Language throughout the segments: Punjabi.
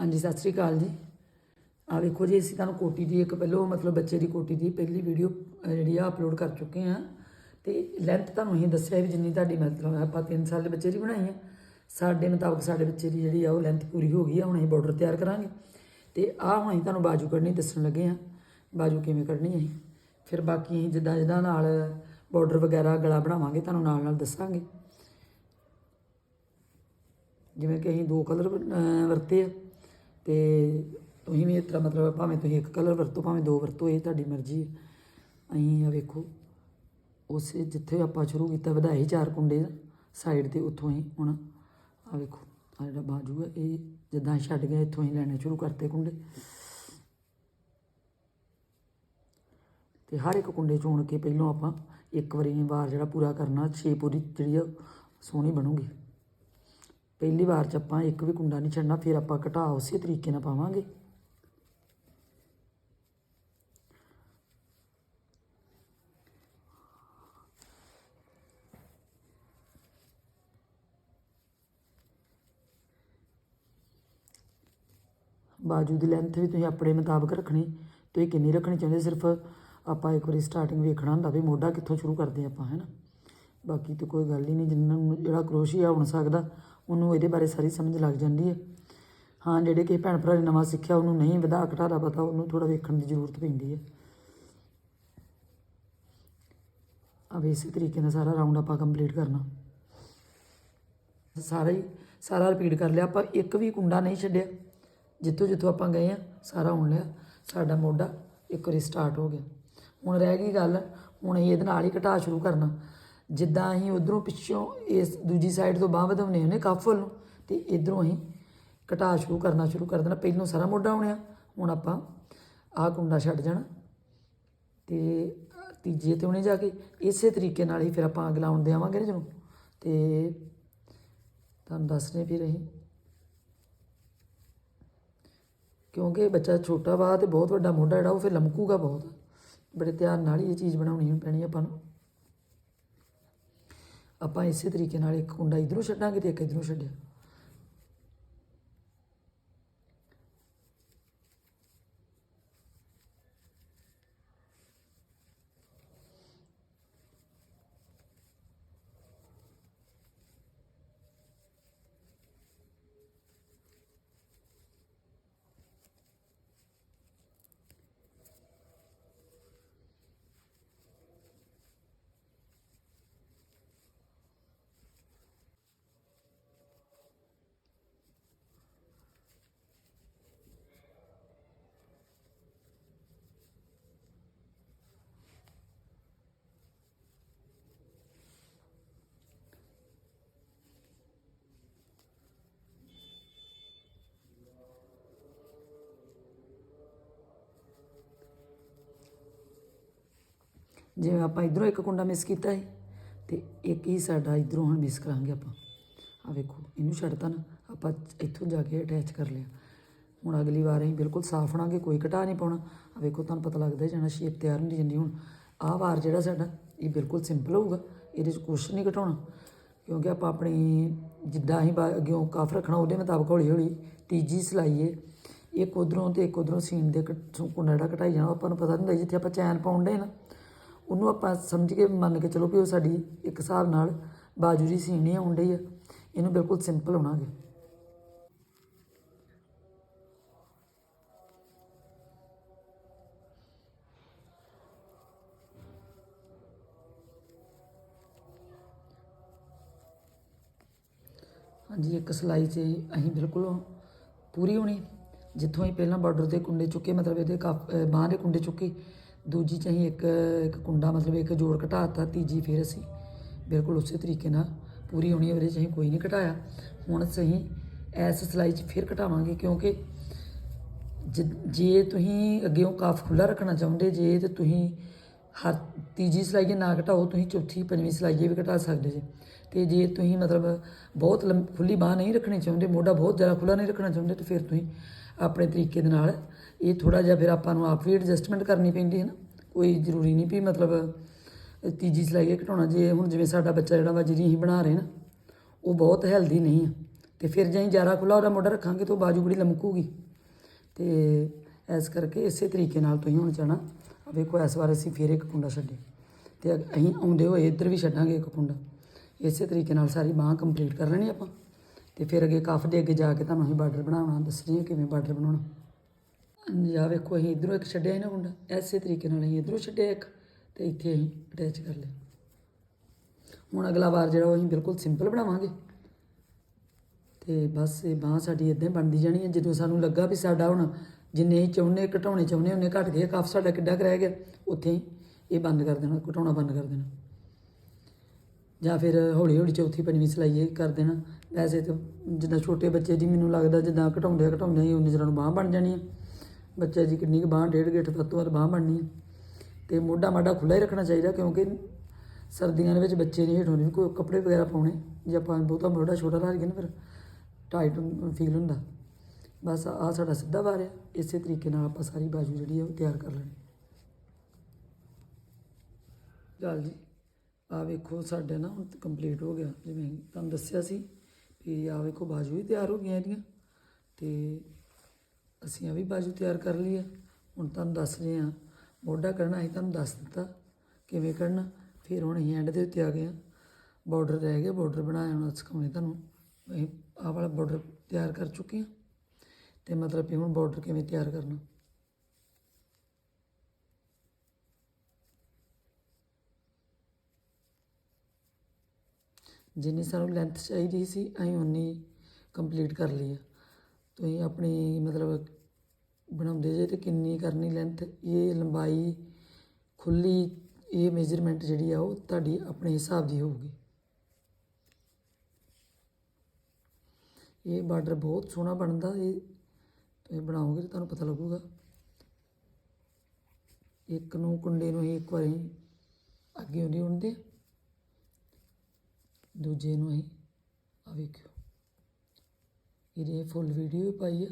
ਹਾਂਜੀ, ਸਤਿ ਸ੍ਰੀ ਅਕਾਲ ਜੀ। ਆ ਵੇਖੋ ਜੀ, ਅਸੀਂ ਤੁਹਾਨੂੰ ਕੋਟੀ ਦੀ ਇੱਕ ਪਹਿਲੋਂ ਮਤਲਬ ਬੱਚੇ ਦੀ ਕੋਟੀ ਦੀ ਪਹਿਲੀ ਵੀਡੀਓ ਜਿਹੜੀ ਆ ਅਪਲੋਡ ਕਰ ਚੁੱਕੇ ਹਾਂ। ਤੇ ਲੈਂਥ ਤੁਹਾਨੂੰ ਅਸੀਂ ਦੱਸਿਆ ਵੀ ਜਿੰਨੀ ਤੁਹਾਡੀ ਮਤਲਬ ਆਪਾਂ 3 ਸਾਲ ਦੇ ਬੱਚੇ ਦੀ ਬਣਾਈ ਹੈ। ਸਾਡੇ ਮੁਤਾਬਕ ਸਾਡੇ ਬੱਚੇ ਦੀ ਜਿਹੜੀ ਆ, ਉਹ ਲੈਂਥ ਪੂਰੀ ਹੋ ਗਈ ਆ। ਹੁਣ ਅਸੀਂ ਬਾਰਡਰ ਤਿਆਰ ਕਰਾਂਗੇ। ਤੇ ਆ ਹੁਣ ਅਸੀਂ ਤੁਹਾਨੂੰ ਬਾਜੂ ਕੱਢਣੀ, ਦੱਸਣ ਲੱਗੇ ਆ ਬਾਜੂ ਕਿਵੇਂ ਕੱਢਣੀ ਹੈ ਫਿਰ ਬਾਕੀ ਅਸੀਂ ਜਿੱਦਾਂ ਜਿੱਦਾਂ ਨਾਲ ਬਾਰਡਰ ਵਗੈਰਾ, ਗਲਾ ਬਣਾਵਾਂਗੇ, ਤੁਹਾਨੂੰ ਨਾਲ ਨਾਲ ਦੱਸਾਂਗੇ। ਜਿਵੇਂ ਕਿ ਅਸੀਂ ਦੋ ਕਲਰ ਵਰਤੇ ਆ। ਤੇ ਤੁਸੀਂ ਵੀ ਇਸ ਤਰ੍ਹਾਂ ਮਤਲਬ ਭਾਵੇਂ ਤੁਸੀਂ ਇੱਕ ਕਲਰ ਵਰਤੋ, ਭਾਵੇਂ ਦੋ ਵਰਤੋ, ਇਹ ਤੁਹਾਡੀ ਮਰਜ਼ੀ ਹੈ। ਅਸੀਂ ਆ ਵੇਖੋ, ਉਸੇ ਜਿੱਥੇ ਆਪਾਂ ਸ਼ੁਰੂ ਕੀਤਾ ਵਧਾਈ ਚਾਰ ਕੁੰਡੇ ਸਾਈਡ ਤੇ ਉੱਥੋਂ ਹੀ ਹੁਣ ਆ ਵੇਖੋ ਆ ਜਿਹੜਾ ਬਾਜੂ ਹੈ ਇਹ ਜਿੱਦਾਂ ਛੱਡ ਗਏ ਇੱਥੋਂ ਹੀ ਲੈਣੇ ਸ਼ੁਰੂ ਕਰਤੇ ਕੁੰਡੇ। ਤੇ ਹਰ ਇੱਕ ਕੁੰਡੇ ਚੋਣ ਕੇ ਪਹਿਲਾਂ ਆਪਾਂ ਇੱਕ ਵਾਰੀ ਵਾਰ ਜਿਹੜਾ ਪੂਰਾ ਕਰਨਾ, ਛੇ ਪੂਰੀ ਜਿਹੜੀ ਆ, ਸੋਹਣੀ ਬਣੂਗੀ। ਪਹਿਲੀ ਵਾਰ ਚ ਆਪਾਂ ਇੱਕ ਵੀ ਕੁੰਡਾ ਨਹੀਂ ਛੱਡਣਾ, ਫਿਰ ਆਪਾਂ ਘਟਾ ਉਸੇ ਤਰੀਕੇ ਨਾਲ ਪਾਵਾਂਗੇ। ਬਾਜੂ ਦੀ ਲੈਂਥ ਵੀ ਤੁਸੀਂ ਆਪਣੇ ਮੁਤਾਬਕ ਰੱਖਣੀ ਤੁਸੀਂ ਕਿੰਨੀ ਰੱਖਣੀ ਚਾਹੁੰਦੇ? ਸਿਰਫ ਆਪਾਂ ਇੱਕ ਵਾਰੀ ਸਟਾਰਟਿੰਗ ਵੇਖਣਾ ਹੁੰਦਾ ਵੀ ਮੋਢਾ ਕਿੱਥੋਂ ਸ਼ੁਰੂ ਕਰਦੇ ਆਪਾਂ, ਹੈ ਨਾ? ਬਾਕੀ ਤਾਂ ਕੋਈ ਗੱਲ ਹੀ ਨਹੀਂ, ਜਿੰਨਾਂ ਨੂੰ ਜਿਹੜਾ ਕਰੋਸ਼ੀਆ ਬਣ ਸਕਦਾ ਉਹਨੂੰ ਇਹਦੇ ਬਾਰੇ ਸਾਰੀ ਸਮਝ ਲੱਗ ਜਾਂਦੀ ਹੈ। ਹਾਂ, ਜਿਹੜੇ ਕਿ ਭੈਣ ਭਰਾ ਨੇ ਨਵਾਂ ਸਿੱਖਿਆ, ਉਹਨੂੰ ਨਹੀਂ ਵਧਾ ਘਟਾ ਪਤਾ, ਉਹਨੂੰ ਥੋੜਾ ਵੇਖਣ ਦੀ ਜ਼ਰੂਰਤ ਪੈਂਦੀ ਹੈ। ਅਬ ਇਸੇ ਤਰੀਕੇ ਨਾਲ ਸਾਰਾ ਰਾਉਂਡ ਆਪਾਂ ਕੰਪਲੀਟ ਕਰਨਾ। ਸਾਰਾ ਹੀ, ਸਾਰਾ ਰਿਪੀਟ ਕਰ ਲਿਆ। ਆਪਾਂ ਇੱਕ ਵੀ ਕੁੰਡਾ ਨਹੀਂ ਛੱਡਿਆ। ਜਿੱਥੋਂ ਜਿੱਥੋਂ ਆਪਾਂ ਗਏ ਆ ਸਾਰਾ ਹੁਣ ਲਿਆ। ਸਾਡਾ ਮੋਢਾ ਇੱਕ ਵਾਰੀ ਸਟਾਰਟ ਹੋ ਗਿਆ। ਹੁਣ ਰਹਿ ਗਈ ਗੱਲ, ਹੁਣ ਅਸੀਂ ਇਹਦੇ ਨਾਲ ਹੀ ਘਟਾ ਸ਼ੁਰੂ ਕਰਨਾ। ਜਿੱਦਾਂ ਅਸੀਂ ਉਧਰੋਂ ਪਿੱਛੋਂ ਇਸ ਦੂਜੀ ਸਾਈਡ ਤੋਂ ਬਾਹ ਵਧਾਉਣੇ ਉਹਨੇ ਕੱਫ ਵੱਲ ਨੂੰ, ਤੇ ਇਧਰੋਂ ਅਸੀਂ ਘਟਾ ਸ਼ੁਰੂ ਕਰਨਾ ਸ਼ੁਰੂ ਕਰ ਦੇਣਾ। ਪਹਿਲੋਂ ਸਾਰਾ ਮੋਢਾ ਹੋਣਿਆ ਹੁਣ ਆਪਾਂ ਆਹ ਕੁੰਡਾ ਛੱਡ ਜਾਣਾ ਤੇ ਤੀਜੇ ਤੇ ਉਹਨੇ ਜਾ ਕੇ ਇਸੇ ਤਰੀਕੇ ਨਾਲ ਹੀ ਫਿਰ ਆਪਾਂ ਅਗਲਾ ਆਉਣ ਦੇਵਾਂਗੇ ਨਾ ਜਿਹਨੂੰ ਤੇ ਤੁਹਾਨੂੰ ਦੱਸ ਰਹੇ ਫਿਰ ਅਸੀਂ। ਕਿਉਂਕਿ ਬੱਚਾ ਛੋਟਾ ਵਾ ਤੇ ਬਹੁਤ ਵੱਡਾ ਮੋਢਾ ਜਿਹੜਾ ਉਹ ਫਿਰ ਲਮਕੂਗਾ ਬਹੁਤ। ਬੜੇ ਧਿਆਨ ਨਾਲ ਹੀ ਇਹ ਚੀਜ਼ ਬਣਾਉਣੀ ਪੈਣੀ ਆਪਾਂ ਨੂੰ। ਆਪਾਂ ਇਸੇ ਤਰੀਕੇ ਨਾਲ ਇੱਕ ਕੁੰਡਾ ਇਧਰੋਂ ਛੱਡਾਂਗੇ ਤੇ ਇੱਕ ਇਧਰੋਂ ਛੱਡਿਆ। ਜਿਵੇਂ ਆਪਾਂ ਇਧਰੋਂ ਇੱਕ ਕੁੰਡਾ ਮਿਸ ਕੀਤਾ ਹੈ ਤੇ ਇੱਕ ਹੀ ਸਾਡਾ ਇਧਰੋਂ ਹੁਣ ਮਿਸ ਕਰਾਂਗੇ ਆਪਾਂ। ਆ ਵੇਖੋ, ਇਹਨੂੰ ਛੱਡਤਾ ਨਾ, ਆਪਾਂ ਇੱਥੋਂ ਜਾ ਕੇ ਅਟੈਚ ਕਰ ਲਿਆ। ਹੁਣ ਅਗਲੀ ਵਾਰ ਅਸੀਂ ਬਿਲਕੁਲ ਸਾਫ਼ ਬਣਾਂਗੇ, ਕੋਈ ਘਟਾ ਨਹੀਂ ਪਾਉਣਾ। ਆ ਵੇਖੋ, ਤੁਹਾਨੂੰ ਪਤਾ ਲੱਗਦਾ ਜਾਣਾ ਸ਼ੇਪ ਤਿਆਰ ਹੁੰਦੀ ਜਾਂਦੀ ਹੁਣ। ਆਹ ਵਾਰ ਜਿਹੜਾ ਸਾਡਾ, ਇਹ ਬਿਲਕੁਲ ਸਿੰਪਲ ਹੋਊਗਾ, ਇਹਦੇ 'ਚ ਕੁਛ ਨਹੀਂ ਘਟਾਉਣਾ। ਕਿਉਂਕਿ ਆਪਾਂ ਆਪਣੀ ਜਿੱਦਾਂ ਅਸੀਂ ਬਾ- ਅੱਗਿਓਂ ਕਾਫ ਰੱਖਣਾ, ਉਹਦੇ ਮੁਤਾਬਕ ਹੌਲੀ ਹੌਲੀ ਤੀਜੀ ਸਿਲਾਈ ਇੱਕ ਉਧਰੋਂ ਤੇ ਇੱਕ ਉਧਰੋਂ ਸੀਨ ਦੇ ਕੁੰਡਾ ਜਿਹੜਾ ਘਟਾਈ ਜਾਣਾ, ਆਪਾਂ ਨੂੰ ਪਤਾ ਨਹੀਂ ਹੁੰਦਾ, ਜਿੱਥੇ ਆਪਾਂ ਚੈਨ ਪਾਉਂਦੇ ਨਾ। ਉਹਨੂੰ ਆਪਾਂ ਸਮਝ ਕੇ ਮੰਨ ਕੇ ਚਲੋ ਵੀ ਉਹ ਸਾਡੀ ਇੱਕ ਹਿਸਾਬ ਨਾਲ ਬਾਜੂ ਦੀ ਸੀਨ ਨਹੀਂ ਆਉਣ ਡਈ ਆ। ਇਹਨੂੰ ਬਿਲਕੁਲ ਸਿੰਪਲ ਹੋਣਾਗੇ ਹਾਂਜੀ, ਇੱਕ ਸਲਾਈ 'ਚ ਅਸੀਂ ਬਿਲਕੁਲ ਪੂਰੀ ਹੋਣੀ। ਜਿੱਥੋਂ ਹੀ ਪਹਿਲਾਂ ਬਾਰਡਰ ਦੇ ਕੁੰਡੇ ਚੁੱਕੇ, ਮਤਲਬ ਇਹਦੇ ਕੱਪ ਬਾਂਹ ਦੇ ਕੁੰਡੇ ਚੁੱਕੇ ਦੂਜੀ 'ਚ ਅਸੀਂ ਇੱਕ ਇੱਕ ਕੁੰਡਾ ਮਤਲਬ ਇੱਕ ਜੋੜ ਘਟਾਤਾ, ਤੀਜੀ ਫਿਰ ਅਸੀਂ ਬਿਲਕੁਲ ਉਸੇ ਤਰੀਕੇ ਨਾਲ ਪੂਰੀ ਹੋਣੀ, ਉਹਦੇ 'ਚ ਅਸੀਂ ਕੋਈ ਨਹੀਂ ਘਟਾਇਆ। ਹੁਣ ਅਸੀਂ ਇਸ ਸਲਾਈ 'ਚ ਫਿਰ ਘਟਾਵਾਂਗੇ, ਕਿਉਂਕਿ ਜਿ- ਜੇ ਤੁਸੀਂ ਅੱਗੇੋਂ ਕਾਫ ਖੁੱਲਾ ਰੱਖਣਾ ਚਾਹੁੰਦੇ, ਜੇ ਤੇ ਤੁਸੀਂ ਹਰ ਤੀਜੀ ਸਲਾਈਏ ਨਾ ਘਟਾਓ, ਤੁਸੀਂ ਚੌਥੀ, ਪੰਜਵੀਂ ਸਲਾਈਏ ਵੀ ਘਟਾ ਸਕਦੇ ਜੇ। ਤੇ ਜੇ ਤੁਸੀਂ ਮਤਲਬ ਬਹੁਤ ਲੰਮ- ਖੁੱਲੀ ਬਾਹ ਨਹੀਂ ਰੱਖਣੀ ਚਾਹੁੰਦੇ, ਮੋਢਾ ਬਹੁਤ ਜ਼ਿਆਦਾ ਖੁੱਲਾ ਨਹੀਂ ਰੱਖਣਾ ਚਾਹੁੰਦੇ, ਤੇ ਫਿਰ ਤੁਸੀਂ ਆਪਣੇ ਤਰੀਕੇ ਦੇ ਨਾਲ ਇਹ ਥੋੜਾ ਜਿਹਾ ਫਿਰ ਆਪਾਂ ਨੂੰ ਆਪ ਵੀ ਐਡਜਸਟਮੈਂਟ ਕਰਨੀ ਪੈਂਦੀ ਹੈ ਨਾ। ਕੋਈ ਜ਼ਰੂਰੀ ਨਹੀਂ ਵੀ ਮਤਲਬ ਤੀਜੀ ਸਲਾਈਏ ਘਟਾਉਣਾ। ਜੇ ਹੁਣ ਜਿਵੇਂ ਸਾਡਾ ਬੱਚਾ ਜਿਹੜਾ ਵਾ ਜਿਹਦੀ ਅਸੀਂ ਬਣਾ ਰਹੇ ਨਾ, ਉਹ ਬਹੁਤ ਹੈਲਦੀ ਨਹੀਂ ਆ। ਤੇ ਫਿਰ ਜਾਈ ਜ਼ਿਆਦਾ ਖੁੱਲਾ ਉਹਦਾ ਮੋਢਾ ਰੱਖਾਂਗੇ ਤਾਂ ਉਹ ਬਾਜੂ ਬੜੀ ਲਮਕੂਗੀ। ਤੇ ਇਸ ਕਰਕੇ ਇਸੇ ਤਰੀਕੇ ਨਾਲ ਤੁਸੀਂ ਹੁਣ ਜਾਣਾ। ਆ ਵੇਖੋ, ਇਸ ਵਾਰ ਅਸੀਂ ਫਿਰ ਇੱਕ ਕੁੰਡਾ ਛੱਡੇ ਤੇ ਅਗ- ਅਸੀਂ ਆਉਂਦੇ ਹੋਏ ਇੱਧਰ ਵੀ ਛੱਡਾਂਗੇ ਇੱਕ ਕੁੰਡਾ। ਇਸੇ ਤਰੀਕੇ ਨਾਲ ਸਾਰੀ ਬਾਹ ਕੰਪਲੀਟ ਕਰ ਲੈਣੀ ਆਪਾਂ। ਤੇ ਫਿਰ ਅੱਗੇ ਕਾਫ ਦੇ ਅੱਗੇ ਜਾ ਕੇ ਤੁਹਾਨੂੰ ਅਸੀਂ ਬਾਰਡਰ ਬਣਾਉਣਾ। ਦੱਸਣੀ ਹੈ ਕਿਵੇਂ ਬਾਰਡਰ ਬਣਾਉਣਾ। ਆ ਵੇਖੋ, ਅਸੀਂ ਇਧਰੋਂ ਇੱਕ ਛੱਡਿਆ ਸੀ ਨਾ ਮੁੰਡਾ, ਐਸੇ ਤਰੀਕੇ ਨਾਲ ਅਸੀਂ ਇਧਰੋਂ ਛੱਡਿਆ ਇੱਕ, ਤੇ ਇੱਥੇ ਅਸੀਂ ਅਟੈਚ ਕਰ ਲਿਆ। ਹੁਣ ਅਗਲਾ ਵਾਰ ਜਿਹੜਾ ਉਹ ਅਸੀਂ ਬਿਲਕੁਲ ਸਿੰਪਲ ਬਣਾਵਾਂਗੇ। ਤੇ ਬਸ ਇਹ ਬਾਂਹ ਸਾਡੀ ਇਦਾਂ ਬਣਦੀ ਜਾਣੀ ਹੈ ਜਦੋਂ ਸਾਨੂੰ ਲੱਗਾ ਵੀ ਸਾਡਾ ਹੁਣ ਜਿੰਨੇ ਹੀ ਚਾਹੁੰਦੇ, ਘਟਾਉਣੇ ਚਾਹੁੰਦੇ ਉਹਨੇ ਘਟ ਗਏ, ਕਾਫ ਸਾਡਾ ਕਿੱਡਾ ਕੁ ਰਹਿ ਗਿਆ, ਉੱਥੇ ਹੀ ਇਹ ਬੰਦ ਕਰ ਦੇਣਾ, ਘਟਾਉਣਾ ਬੰਦ ਕਰ ਦੇਣਾ। ਜਾਂ ਫਿਰ ਹੌਲੀ ਹੌਲੀ ਚੌਥੀ, ਪੰਜਵੀਂ ਸਿਲਾਈ ਕਰ ਦੇਣਾ। ਵੈਸੇ ਤਾਂ ਜਿੱਦਾਂ ਛੋਟੇ ਬੱਚੇ ਦੀ ਮੈਨੂੰ ਲੱਗਦਾ ਜਿੱਦਾਂ ਘਟਾਉਂਦੇ ਘਟਾਉਂਦੇ ਹੀ ਉਨੀ ਚਿਰਾਂ ਨੂੰ ਬਾਂਹ ਬਣ ਜਾਣੀ ਹੈ ਬੱਚੇ ਜੀ ਕਿੰਨੀ ਕੁ ਬਾਂਹ ਡੇਢ ਗਿੱਠ ਤੋਂ ਵੱਧ ਬਾਂਹ ਬਣਨੀ। ਹੈ ਤੇ ਮੋਢਾ ਮਾਡਾ ਖੁੱਲਾ ਹੀ ਰੱਖਣਾ ਚਾਹੀਦਾ ਕਿਉਂਕਿ ਸਰਦੀਆਂ ਦੇ ਵਿੱਚ ਬੱਚੇ ਨਹੀਂ ਹੇਠੋਂ ਨਹੀਂ ਕੋਈ ਕੱਪੜੇ ਵਗੈਰਾ ਪਾਉਣੇ। ਜੇ ਆਪਾਂ ਬਹੁਤਾ ਮੋਢਾ ਛੋਟਾ ਰੱਖ ਗਏ ਨਾ ਫਿਰ ਟਾਈਟ ਫੀਲ ਹੁੰਦਾ। ਬਸ ਆ ਸਾਡਾ ਸਿੱਧਾ ਵਾਰ ਹੈ ਇਸੇ ਤਰੀਕੇ ਨਾਲ ਆਪਾਂ ਸਾਰੀ ਬਾਜੂ ਜਿਹੜੀ ਹੈ ਉਹ ਤਿਆਰ ਕਰ ਲੈਣੀ। ਚੱਲ ਜੀ ਆ ਵੇਖੋ ਸਾਡੇ ਨਾ ਹੁਣ ਕੰਪਲੀਟ ਹੋ ਗਿਆ। ਜਿਵੇਂ ਤੁਹਾਨੂੰ ਦੱਸਿਆ ਸੀ ਵੀ ਆ ਵੇਖੋ ਬਾਜੂ ਵੀ ਤਿਆਰ ਹੋ ਗਈਆਂ ਇਹਦੀਆਂ। ਤੇ ਅਸੀਂ ਆ ਵੀ ਬਾਜੂ ਤਿਆਰ ਕਰ ਲਈ ਹੈ ਹੁਣ ਤੁਹਾਨੂੰ ਦੱਸ ਰਹੇ ਹਾਂ। ਮੋਢਾ ਕਰਨਾ, ਅਸੀਂ ਤੁਹਾਨੂੰ ਦੱਸ ਦਿੱਤਾ। ਕਿਵੇਂ ਕਰਨਾ? ਫਿਰ ਹੁਣ ਅਸੀਂ ਐਂਡ ਦੇ ਉੱਤੇ ਆ ਗਏ ਹਾਂ। ਬਾਰਡਰ ਰਹਿ ਗਿਆ ਬਾਰਡਰ ਬਣਾਇਆ ਹੁਣ, ਸਿਖਾਉਣੇ ਤੁਹਾਨੂੰ। ਅਸੀਂ ਆਹ ਵਾਲਾ ਬਾਰਡਰ ਤਿਆਰ ਕਰ ਚੁੱਕੇ ਹਾਂ। ਤੇ ਮਤਲਬ ਕਿ ਹੁਣ ਬਾਰਡਰ ਕਿਵੇਂ ਤਿਆਰ ਕਰਨਾ? ਜਿੰਨੀ ਸਾਨੂੰ ਲੈਂਥ ਚਾਹੀਦੀ ਸੀ, ਅਸੀਂ ਉਨੀ ਕੰਪਲੀਟ ਕਰ ਲਈ ਆ। ਤੁਸੀਂ ਆਪਣੀ ਮਤਲਬ ਬਣਾਉਂਦੇ ਜੇ ਤੇ ਕਿੰਨੀ ਕਰਨੀ ਲੈਂਥ ਇਹ ਲੰਬਾਈ ਖੁੱਲੀ, ਇਹ ਮੇਜਰਮੈਂਟ ਜਿਹੜੀ ਆ ਉਹ ਤੁਹਾਡੀ ਆਪਣੇ ਹਿਸਾਬ ਦੀ ਹੋਊਗੀ। ਇਹ ਬਾਰਡਰ ਬਹੁਤ ਸੋਹਣਾ ਬਣਦਾ, ਇਹ ਤੁਸੀਂ ਬਣਾਓਗੇ ਤਾਂ ਤੁਹਾਨੂੰ ਪਤਾ ਲੱਗੂਗਾ। ਇੱਕ ਨੂੰ ਕੁੰਡੇ ਨੂੰ ਹੀ ਇੱਕ ਵਾਰੀ ਅੱਗੇ ਉਹਦੀ ਉਣਦੇ ਦੂਜੇ ਨੂੰ ਹੀ ਆ ਵੇਖਿਓ। ਇਹਦੇ ਫੁੱਲ ਵੀਡੀਓ ਵੀ ਪਾਈ ਆ।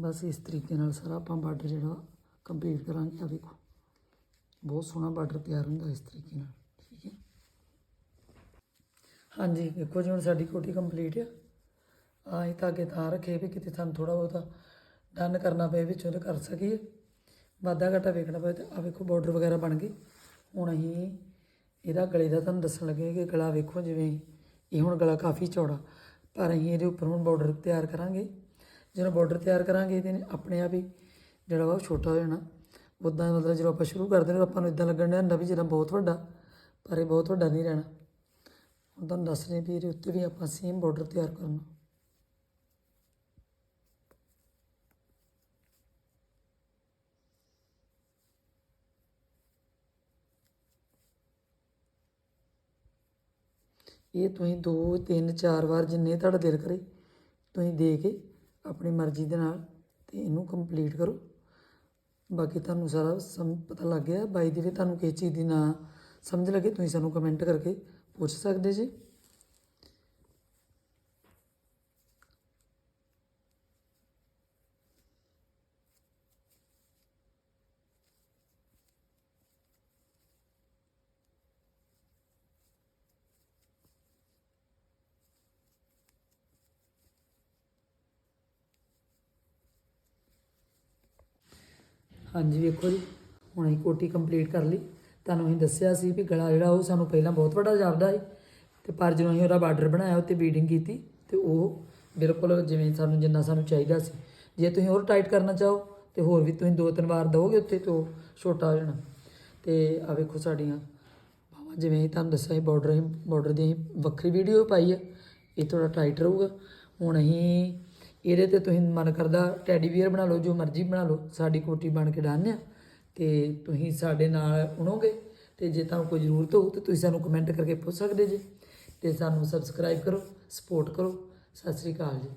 ਬਸ ਇਸ ਤਰੀਕੇ ਨਾਲ ਸਾਰਾ ਆਪਾਂ ਬਾਰਡਰ ਜਿਹੜਾ ਕੰਪਲੀਟ ਕਰਾਂਗੇ। ਆ ਦੇਖੋ, ਬਹੁਤ ਸੋਹਣਾ ਬਾਰਡਰ ਤਿਆਰ ਹੁੰਦਾ ਇਸ ਤਰੀਕੇ ਨਾਲ, ਠੀਕ ਹੈ। ਹਾਂਜੀ, ਦੇਖੋ ਜੀ, ਹੁਣ ਸਾਡੀ ਕੋਟੀ ਕੰਪਲੀਟ ਆ। ਆਹ ਧਾਗੇ ਤਾਂ ਰੱਖੇ ਵੀ ਕਿਤੇ ਸਾਨੂੰ ਥੋੜਾ ਬਹੁਤਾ ਡਨ ਕਰਨਾ ਪਏ, ਵਿੱਚੋਂ ਤਾਂ ਕਰ ਸਕੀਏ। ਵਾਧਾ ਘਾਟਾ ਵੇਖਣਾ ਪਏ ਤੇ ਆ ਵੇਖੋ ਬਾਰਡਰ ਵਗੈਰਾ ਬਣ ਗਏ ਹੁਣ ਅਸੀਂ ਇਹਦਾ ਗਲੇ ਦਾ ਤੁਹਾਨੂੰ ਦੱਸਣ ਲੱਗੇ ਕਿ ਗਲਾ ਵੇਖੋ ਜਿਵੇਂ ਇਹ ਹੁਣ ਗਲਾ ਕਾਫੀ ਚੌੜਾ, ਪਰ ਅਸੀਂ ਇਹਦੇ ਉੱਪਰ ਹੁਣ ਬਾਰਡਰ ਤਿਆਰ ਕਰਾਂਗੇ। ਜਦੋਂ ਬਾਰਡਰ ਤਿਆਰ ਕਰਾਂਗੇ ਤੇ ਆਪਣੇ ਆਪ ਹੀ ਜਿਹੜਾ ਵਾ ਉਹ ਛੋਟਾ ਹੋ ਜਾਣਾ। ਉਦਾਂ ਮਤਲਬ ਜਦੋਂ ਆਪਾਂ ਸ਼ੁਰੂ ਕਰਦੇ ਨੇ ਆਪਾਂ ਨੂੰ ਇਦਾਂ ਲੱਗਣ ਡਿਆ ਹੁੰਦਾ ਵੀ ਜਿਹੜਾ ਬਹੁਤ ਵੱਡਾ, ਪਰ ਇਹ ਬਹੁਤ ਵੱਡਾ ਨਹੀਂ ਰਹਿਣਾ। ਹੁਣ ਤੁਹਾਨੂੰ ਦੱਸ ਰਹੇ ਵੀ ਇਹਦੇ ਉੱਤੇ ਵੀ ਆਪਾਂ ਸੇਮ ਬਾਰਡਰ ਤਿਆਰ ਕਰਨਾ। ਇਹ ਤੁਸੀਂ ਦੋ, ਤਿੰਨ, ਚਾਰ ਵਾਰ ਜਿੰਨੇ ਤੁਹਾਡਾ ਦਿਲ ਕਰੇ, ਤੁਸੀਂ ਦੇ ਕੇ ਆਪਣੀ ਮਰਜ਼ੀ ਦੇ ਨਾਲ ਤੇ ਇਹਨੂੰ ਕੰਪਲੀਟ ਕਰੋ। ਬਾਕੀ ਤੁਹਾਨੂੰ ਸਾਰਾ ਸਮ ਪਤਾ ਲੱਗ ਗਿਆ। ਬਾਈ ਦੀ ਤੁਹਾਨੂੰ ਕਿਸ ਚੀਜ਼ ਦੀ ਨਾ ਸਮਝ ਲੱਗੇ, ਤੁਸੀਂ ਸਾਨੂੰ ਕਮੈਂਟ ਕਰਕੇ ਪੁੱਛ ਸਕਦੇ ਜੀ। ਹਾਂਜੀ, ਵੇਖੋ ਜੀ। ਹੁਣ ਅਸੀਂ ਕੋਟੀ ਕੰਪਲੀਟ ਕਰ ਲਈ। ਤੁਹਾਨੂੰ ਅਸੀਂ ਦੱਸਿਆ ਸੀ ਵੀ ਗਲਾ ਜਿਹੜਾ ਉਹ ਸਾਨੂੰ ਪਹਿਲਾਂ ਬਹੁਤ ਵੱਡਾ ਜਾਪਦਾ ਸੀ। ਤੇ ਪਰ ਜਦੋਂ ਅਸੀਂ ਉਹਦਾ ਬਾਰਡਰ ਬਣਾਇਆ ਉੱਤੇ ਬੀਡਿੰਗ ਕੀਤੀ, ਤੇ ਉਹ ਬਿਲਕੁਲ ਜਿਵੇਂ ਸਾਨੂੰ ਜਿੰਨਾ ਸਾਨੂੰ ਚਾਹੀਦਾ ਸੀ। ਜੇ ਤੁਸੀਂ ਹੋਰ ਟਾਈਟ ਕਰਨਾ ਚਾਹੋ, ਤੇ ਹੋਰ ਵੀ ਤੁਸੀਂ ਦੋ ਤਿੰਨ ਵਾਰ ਦਿਓਗੇ ਉੱਤੇ ਤੋਂ ਛੋਟਾ ਹੋ ਜਾਣਾ। ਤੇ ਆ ਵੇਖੋ ਸਾਡੀਆਂ ਬਾਹਾਂ ਜਿਵੇਂ ਤੁਹਾਨੂੰ ਦੱਸਿਆ ਸੀ ਬਾਰਡਰ ਅਸੀਂ ਬਾਰਡਰ ਦੀ ਅਸੀਂ ਵੱਖਰੀ ਵੀਡੀਓ ਪਾਈ ਹੈ ਇਹ ਥੋੜਾ ਟਾਈਟ ਰਹੂਗਾ। ਹੁਣ ਅਸੀਂ ਇਹਦੇ ਤੇ ਤੁਸੀਂ ਮਨ ਕਰਦਾ ਟੈਡੀ ਬੀਅਰ ਬਣਾ ਲਓ, ਜੋ ਮਰਜ਼ੀ ਬਣਾ ਲਓ, ਸਾਡੀ ਕੋਟੀ ਬਣ ਕੇ ਡਾਨ ਆ, ਤੇ ਤੁਸੀਂ ਸਾਡੇ ਨਾਲ ਉਣੋਗੇ, ਤੇ ਜੇ ਤੁਹਾਨੂੰ ਕੋਈ ਜ਼ਰੂਰਤ ਹੋਊ ਤੇ ਤੁਸੀਂ ਸਾਨੂੰ ਕਮੈਂਟ ਕਰਕੇ ਪੁੱਛ ਸਕਦੇ ਜੇ, ਤੇ ਸਾਨੂੰ ਸਬਸਕ੍ਰਾਈਬ ਕਰੋ ਸਪੋਰਟ ਕਰੋ, ਸਤਿ ਸ੍ਰੀ ਅਕਾਲ ਜੀ।